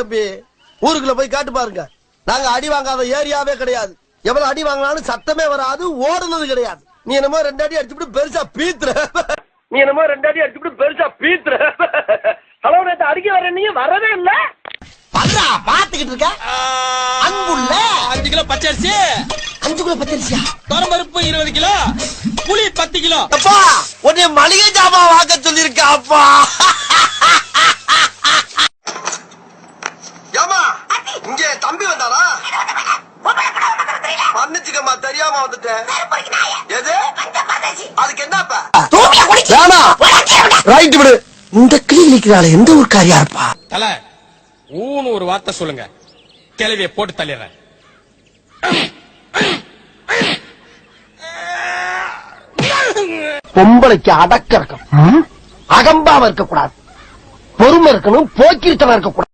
தம்பி ஊருக்குள்ள போய் காட்டு பாருங்க. நாங்க அடி வாங்காத ஏரியாவே கிடையாது. எவ்வளவு அடி வாங்கினாலும் சத்தமே வராது ஓடுனது கிடையாது. நீ என்னமோ ரெண்டு அடி அடிச்சுட்டு பெருசா பீத்துற. நீ என்னமோ ரெண்டு அடி அடிச்சுட்டு பெருசா பீத்துற. ஹலோ நேத்து அடிக்க வர நீ வரவே இல்ல. பல்லா பாத்துக்கிட்டு இருக்க. அன்புள்ள. அஞ்சு கிலோ பச்சரிசி. அஞ்சு கிலோ பத்திரிச்சியா துவரம்பருப்பு இருபது கிலோ. புளி பத்து கிலோ. அப்பா உன்னை மளிகை ஜாமான் வாங்க சொல்லிருக்க அப்பா. மன்னிச்சுக்கம்மா தெரியாம வந்துட்டேன். எது? அதுக்கு என்னப்பா வேணா ரைட் விடு. இந்த கிளினிக்கிறால எந்த ஊர்க்காரியா இருப்பா? தல ஊன்னு ஒரு வார்த்தை சொல்லுங்க. கிளவிய போட்டு தள்ளிடுறேன். பொம்பளைக்கு அடக்க இருக்கணும். அகம்பாவ இருக்கக்கூடாது. பொறுமை இருக்கணும் போக்கிருத்தனம் இருக்கக்கூடாது.